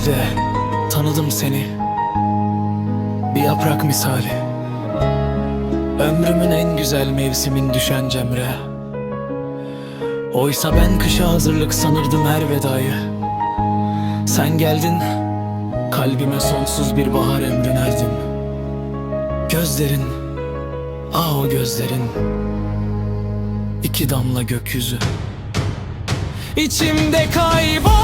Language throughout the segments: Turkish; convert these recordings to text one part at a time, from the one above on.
Eylül'de tanıdım seni. Bir yaprak misali. Ömrümün en güzel mevsimin düşen cemre. Oysa ben kışa hazırlık sanırdım her vedayı. Sen geldin Kalbime sonsuz bir bahar emrin erdim Gözlerin Ah o gözlerin. İki damla gökyüzü. İçimde kayboldum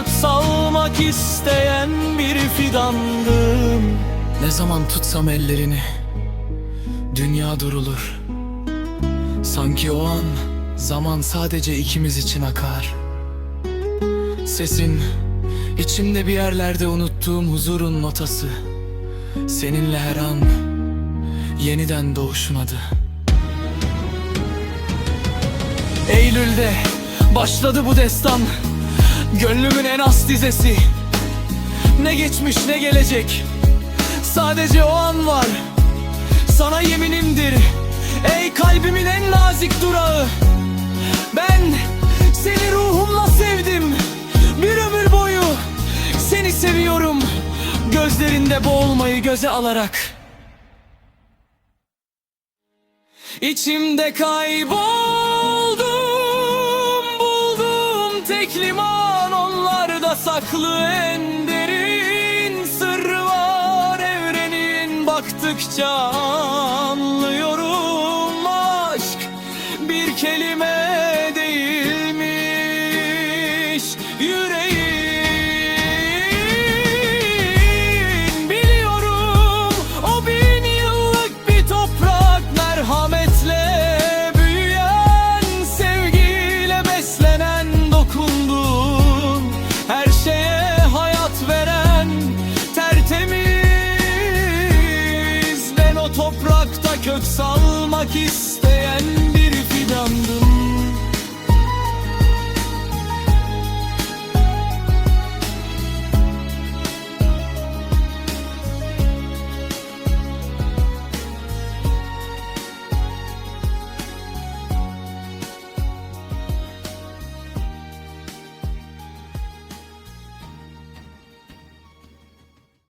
kök salmak isteyen bir fidandım. Ne zaman tutsam ellerini Dünya durulur. Sanki o an zaman sadece ikimiz için akar. Sesin içimde bir yerlerde unuttuğum huzurun notası. Seninle her an yeniden doğuşun adı. Eylül'de başladı bu destan Gönlümün en az dizesi. Ne geçmiş ne gelecek. Sadece o an var. Sana yeminimdir. Ey kalbimin en nazik durağı. Ben seni ruhumla sevdim. Bir ömür boyu Seni seviyorum. Gözlerinde boğulmayı göze alarak. İçimde kayboldum Buldum tek liman Onlarda saklı en derin Sır var. Evrenin Baktıkça anlıyorum kök salmak isteyen